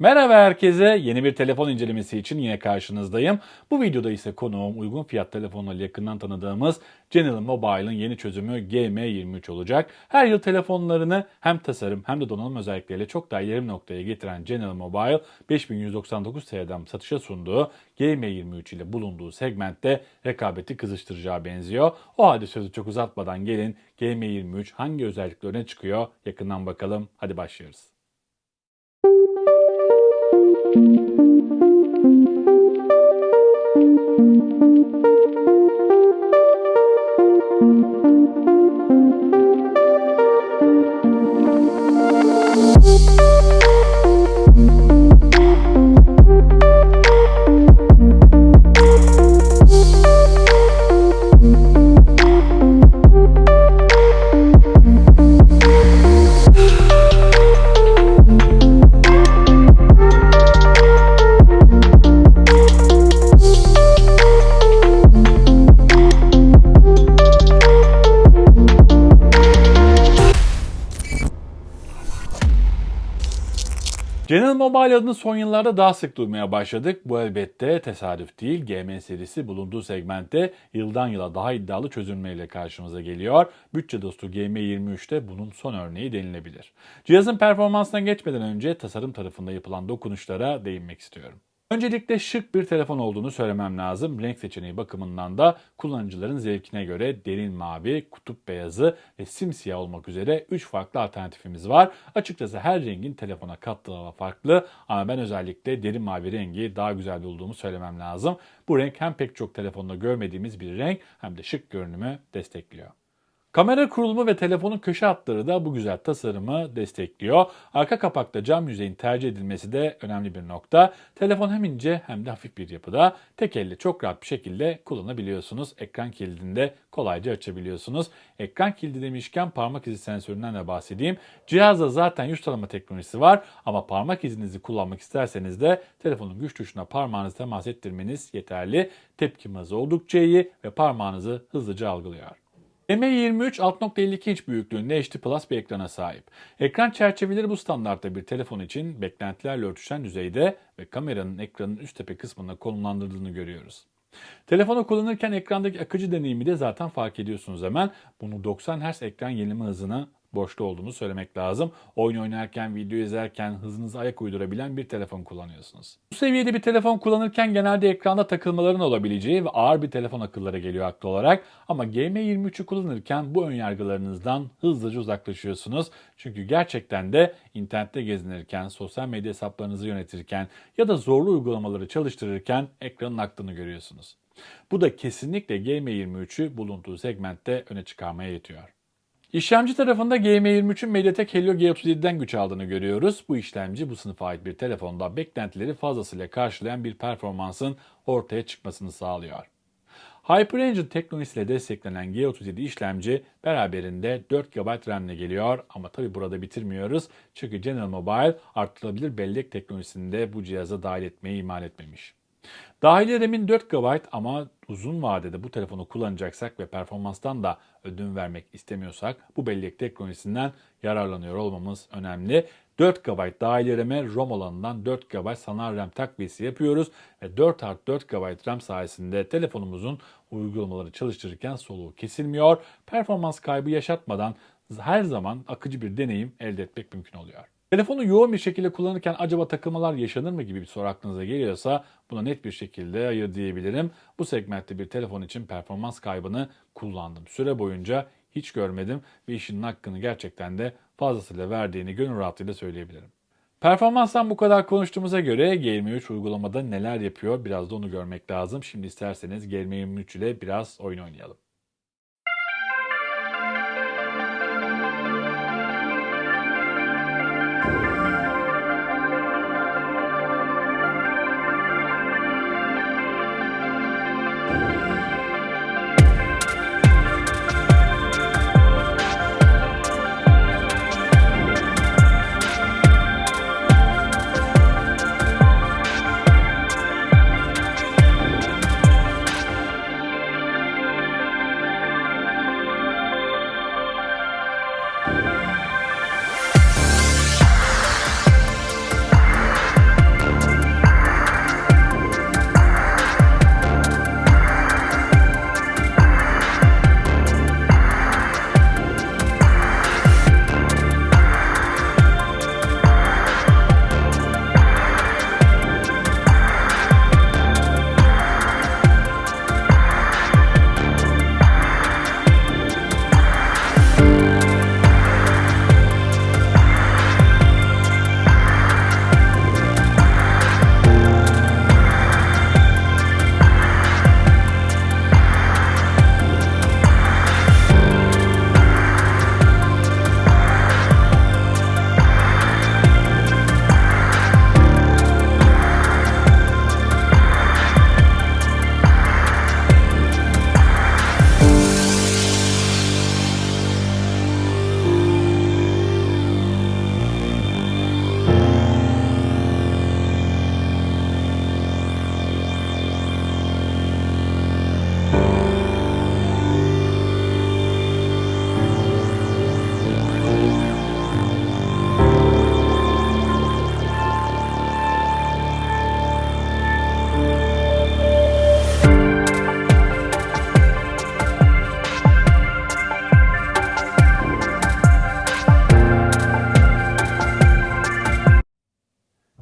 Merhaba herkese. Yeni bir telefon incelemesi için yine karşınızdayım. Bu videoda ise konuğum uygun fiyat telefonlarıyla yakından tanıdığımız General Mobile'ın yeni çözümü GM23 olacak. Her yıl telefonlarını hem tasarım hem de donanım özellikleriyle çok daha ileri noktaya getiren General Mobile 5199 TL'den satışa sunduğu GM23 ile bulunduğu segmentte rekabeti kızıştıracağı benziyor. O halde sözü çok uzatmadan gelin GM23 hangi özellikle öne çıkıyor yakından bakalım. Hadi başlıyoruz. thank you General Mobile adını son yıllarda daha sık duymaya başladık. Bu elbette tesadüf değil. GM serisi bulunduğu segmentte yıldan yıla daha iddialı çözümleriyle karşımıza geliyor. Bütçe dostu GM23 de bunun son örneği denilebilir. Cihazın performansına geçmeden önce tasarım tarafında yapılan dokunuşlara değinmek istiyorum. Öncelikle şık bir telefon olduğunu söylemem lazım. Renk seçeneği bakımından da kullanıcıların zevkine göre derin mavi, kutup beyazı ve simsiyah olmak üzere 3 farklı alternatifimiz var. Açıkçası her rengin telefona kattığı hava farklı ama ben özellikle derin mavi rengi daha güzel bulduğumu söylemem lazım. Bu renk hem pek çok telefonda görmediğimiz bir renk hem de şık görünümü destekliyor. Kamera kurulumu ve telefonun köşe hatları da bu güzel tasarımı destekliyor. Arka kapakta cam yüzeyin tercih edilmesi de önemli bir nokta. Telefon hem ince hem de hafif bir yapıda. Tek elle çok rahat bir şekilde kullanabiliyorsunuz. Ekran kilidini de kolayca açabiliyorsunuz. Ekran kilidi demişken parmak izi sensöründen de bahsedeyim. Cihazda zaten yüz tanıma teknolojisi var ama parmak izinizi kullanmak isterseniz de telefonun güç tuşuna parmağınızı temas ettirmeniz yeterli. Tepkim hızı oldukça iyi ve parmağınızı hızlıca algılıyor. M23 6.52 inç büyüklüğünde HD Plus bir ekrana sahip. Ekran çerçeveleri bu standartta bir telefon için beklentilerle örtüşen düzeyde ve kameranın ekranın üst tepe kısmına konumlandırdığını görüyoruz. Telefonu kullanırken ekrandaki akıcı deneyimi de zaten fark ediyorsunuz hemen. Bunu 90 Hz ekran yenileme hızına borçlu olduğunu söylemek lazım. Oyun oynarken, video izlerken hızınızı ayak uydurabilen bir telefon kullanıyorsunuz. Bu seviyede bir telefon kullanırken genelde ekranda takılmaların olabileceği ve ağır bir telefon akıllara geliyor haklı olarak. Ama GM23'ü kullanırken bu önyargılarınızdan hızlıca uzaklaşıyorsunuz. Çünkü gerçekten de internette gezinirken, sosyal medya hesaplarınızı yönetirken ya da zorlu uygulamaları çalıştırırken ekranın aktığını görüyorsunuz. Bu da kesinlikle GM23'ü bulunduğu segmentte öne çıkarmaya yetiyor. İşlemci tarafında GM23'ün MediaTek Helio G37'den güç aldığını görüyoruz. Bu işlemci bu sınıfa ait bir telefonda beklentileri fazlasıyla karşılayan bir performansın ortaya çıkmasını sağlıyor. HyperEngine teknolojisiyle desteklenen G37 işlemci beraberinde 4 GB RAM ile geliyor ama tabi burada bitirmiyoruz. Çünkü General Mobile artırılabilir bellek teknolojisini de bu cihaza dahil etmeyi imal etmemiş. Dahili RAM'in 4 GB ama uzun vadede bu telefonu kullanacaksak ve performanstan da ödün vermek istemiyorsak bu bellek teknolojisinden yararlanıyor olmamız önemli. 4 GB dahili RAM'e ROM alanından 4 GB sanal RAM takviyesi yapıyoruz ve 4 artı 4 GB RAM sayesinde telefonumuzun uygulamaları çalıştırırken soluğu kesilmiyor. Performans kaybı yaşatmadan her zaman akıcı bir deneyim elde etmek mümkün oluyor. Telefonu yoğun bir şekilde kullanırken acaba takılmalar yaşanır mı gibi bir soru aklınıza geliyorsa buna net bir şekilde hayır diyebilirim. Bu segmentte bir telefon için performans kaybını kullandım. Süre boyunca hiç görmedim ve işinin hakkını gerçekten de fazlasıyla verdiğini gönül rahatlığıyla söyleyebilirim. Performanstan bu kadar konuştuğumuza göre G23 uygulamada neler yapıyor biraz da onu görmek lazım. Şimdi isterseniz G23 ile biraz oyun oynayalım.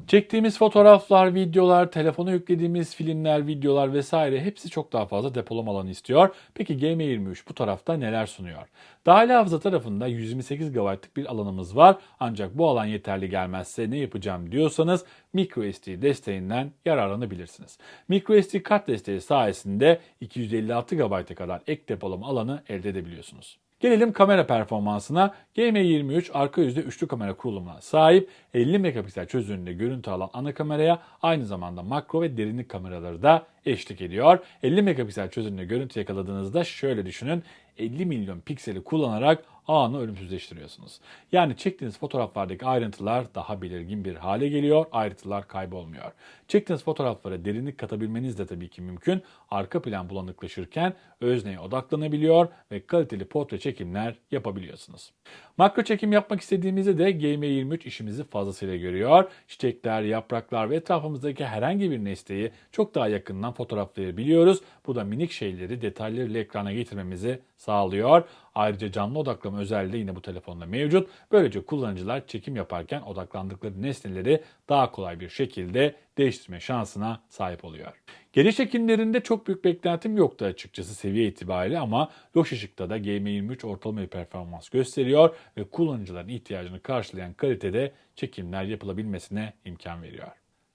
Çektiğimiz fotoğraflar, videolar, telefona yüklediğimiz filmler, videolar vesaire hepsi çok daha fazla depolama alanı istiyor. Peki GM23 bu tarafta neler sunuyor? Dahili hafıza tarafında 128 GB'lık bir alanımız var. Ancak bu alan yeterli gelmezse ne yapacağım diyorsanız microSD desteğinden yararlanabilirsiniz. MicroSD kart desteği sayesinde 256 GB'a kadar ek depolama alanı elde edebiliyorsunuz. Gelelim kamera performansına. GM23 arka yüzde üçlü kamera kurulumuna sahip 50 megapiksel çözünürlüğünde görüntü alan ana kameraya aynı zamanda makro ve derinlik kameraları da eşlik ediyor. 50 megapiksel çözünürlüğünde görüntü yakaladığınızda şöyle düşünün 50 milyon pikseli kullanarak anı ölümsüzleştiriyorsunuz. Yani çektiğiniz fotoğraflardaki ayrıntılar daha belirgin bir hale geliyor, ayrıntılar kaybolmuyor. Çektiğiniz fotoğraflara derinlik katabilmeniz de tabii ki mümkün. Arka plan bulanıklaşırken özneye odaklanabiliyor ve kaliteli portre çekimler yapabiliyorsunuz. Makro çekim yapmak istediğimizde de GM23 işimizi fazlasıyla görüyor. Çiçekler, yapraklar ve etrafımızdaki herhangi bir nesneyi çok daha yakından fotoğraflayabiliyoruz. Bu da minik şeyleri detaylarıyla ekrana getirmemizi sağlıyor. Ayrıca canlı odaklama özelliği yine bu telefonda mevcut. Böylece kullanıcılar çekim yaparken odaklandıkları nesneleri daha kolay bir şekilde değiştirme şansına sahip oluyor. Geri çekimlerinde çok büyük beklentim yoktu açıkçası seviye itibariyle ama loş ışıkta da GM23 ortalama bir performans gösteriyor ve kullanıcıların ihtiyacını karşılayan kalitede çekimler yapılabilmesine imkan veriyor.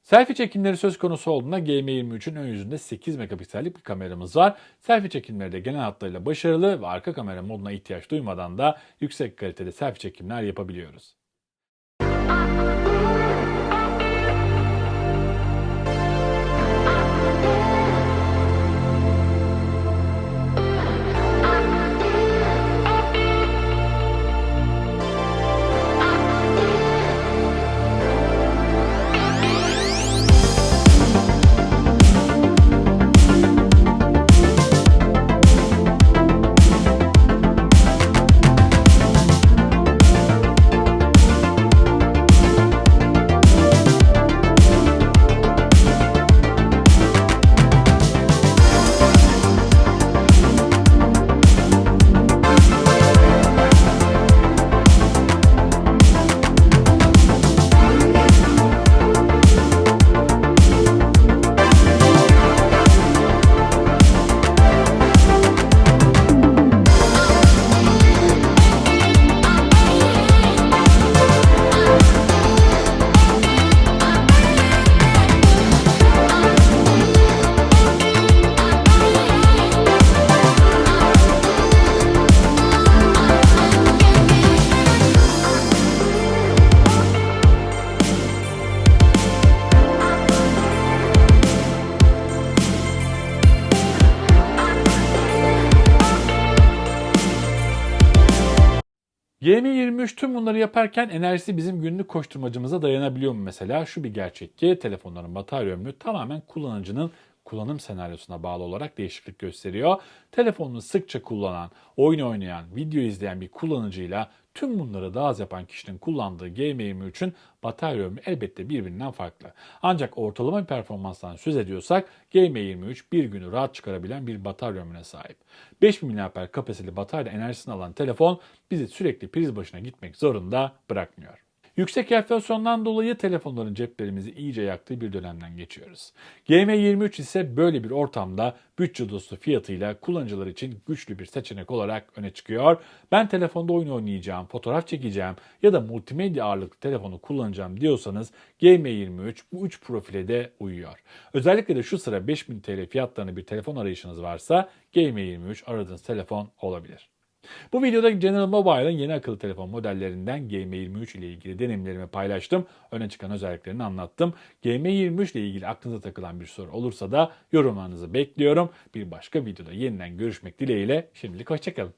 Selfie çekimleri söz konusu olduğunda GM23'ün ön yüzünde 8 megapiksellik bir kameramız var. Selfie çekimleri de genel hatlarıyla başarılı ve arka kamera moduna ihtiyaç duymadan da yüksek kalitede selfie çekimler yapabiliyoruz. GM23 tüm bunları yaparken enerjisi bizim günlük koşturmacımıza dayanabiliyor mu mesela? Şu bir gerçek ki telefonların batarya ömrü tamamen kullanıcının kullanım senaryosuna bağlı olarak değişiklik gösteriyor. Telefonunu sıkça kullanan, oyun oynayan, video izleyen bir kullanıcıyla tüm bunları daha az yapan kişinin kullandığı GM23'ün batarya ömrü elbette birbirinden farklı. Ancak ortalama bir performanstan söz ediyorsak GM23 bir günü rahat çıkarabilen bir batarya ömrüne sahip. 5000 mAh kapasiteli batarya enerjisini alan telefon bizi sürekli priz başına gitmek zorunda bırakmıyor. Yüksek enflasyondan dolayı telefonların ceplerimizi iyice yaktığı bir dönemden geçiyoruz. GM23 ise böyle bir ortamda bütçe dostu fiyatıyla kullanıcılar için güçlü bir seçenek olarak öne çıkıyor. Ben telefonda oyun oynayacağım, fotoğraf çekeceğim ya da multimedya ağırlıklı telefonu kullanacağım diyorsanız GM23 bu üç profile de uyuyor. Özellikle de şu sıra 5000 TL fiyatlarında bir telefon arayışınız varsa GM23 aradığınız telefon olabilir. Bu videoda General Mobile'ın yeni akıllı telefon modellerinden GM23 ile ilgili deneyimlerimi paylaştım. Öne çıkan özelliklerini anlattım. GM23 ile ilgili aklınıza takılan bir soru olursa da yorumlarınızı bekliyorum. Bir başka videoda yeniden görüşmek dileğiyle şimdilik hoşçakalın.